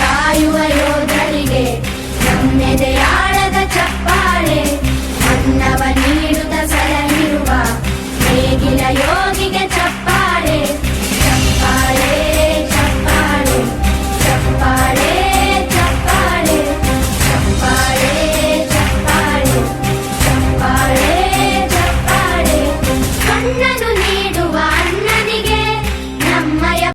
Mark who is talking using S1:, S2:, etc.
S1: ಕಾಯುವ